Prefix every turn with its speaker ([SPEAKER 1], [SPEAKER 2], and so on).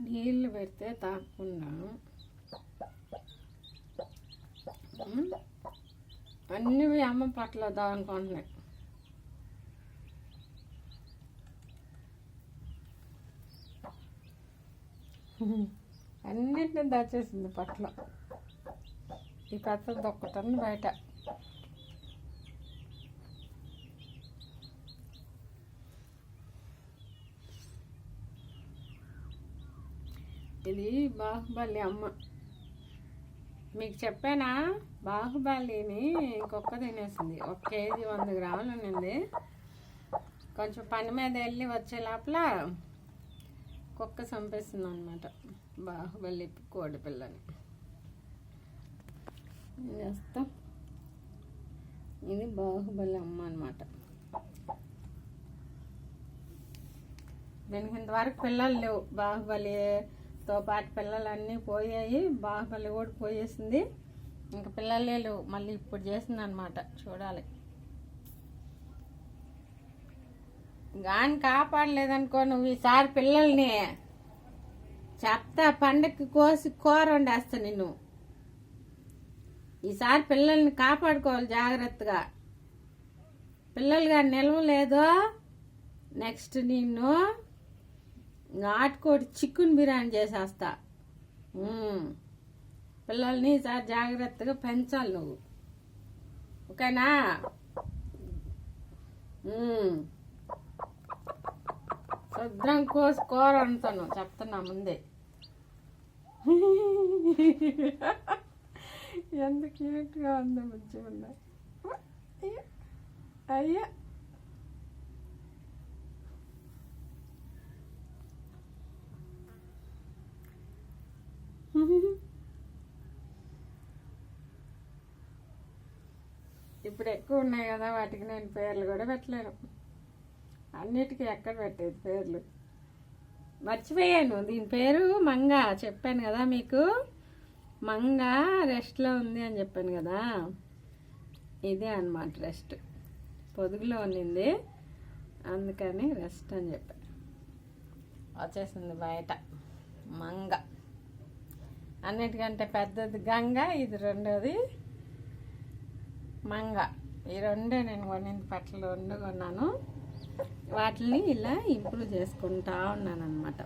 [SPEAKER 1] నీళ్ళు పెడితే తాకుండా ఉమ్, అన్నీ మీ అమ్మ పట్ల దానుకుంటున్నాయి అన్నింటిని దాచేసింది పట్ల. ఈ పెద్ద దొక్కటన్ని బయట. ఇది బాహుబలి అమ్మ. మీకు చెప్పానా? బాహుబలిని కుక్క తినేసింది. ఒక కేజీ వంద గ్రాములు ఉన్నింది. కొంచెం పని మీద వెళ్ళి వచ్చే లోపల కుక్క చంపేస్తుంది అనమాట బాహుబలి కోడి పిల్లని. చేస్తాం? ఇది బాహుబలి అమ్మ అనమాట దీనికి ఇంతవరకు పిల్లలు లేవు. బాహుబలి తో పాటు పిల్లలన్నీ పోయాయి. బాహుబలి కూడా పోయేసింది. ఇంకా పిల్లలేలు మళ్ళీ ఇప్పుడు చేసింది అనమాట చూడాలి. గాని కాపాడలేదనుకో నువ్వు ఈసారి పిల్లల్ని చెప్తా పండక్కి కోసి కూర వండేస్తా నిన్ను. ఈసారి పిల్లల్ని కాపాడుకోవాలి జాగ్రత్తగా. పిల్లలుగా నిలవలేదో నెక్స్ట్ నిన్ను నాటుకోడి చికెన్ బిర్యానీ చేసేస్తా. పిల్లల్ని సార్ జాగ్రత్తగా పెంచాలి నువ్వు. ఓకేనా? శుద్ధం శుభ్రం కోసి కూర వండుతాను. చెప్తున్నా ముందే. ఎంత క్యూట్గా ఉందో మంచిగా ఉందా అయ్యా అయ్యా ఇప్పుడు ఎక్కువ ఉన్నాయి కదా వాటికి నేను పేర్లు కూడా పెట్టలేను. అన్నిటికీ ఎక్కడ పెట్టేది పేర్లు? మర్చిపోయాను. దీని పేరు మంగ. చెప్పాను కదా మీకు? మంగ రెస్ట్లో ఉంది అని చెప్పాను కదా? ఇదే అన్నమాట రెస్ట్ పొదుగులో ఉన్నింది. అందుకని రెస్ట్ అని చెప్పాను. వచ్చేసింది బయట. మంగ. అన్నిటికంటే పెద్దది గంగ ఇది రెండోది మంగ. ఈ రెండే నేను కొనింది బట్టలు రెండు కొన్నాను వాటిని ఇలా ఇంప్రూవ్ చేసుకుంటా ఉన్నాను అనమాట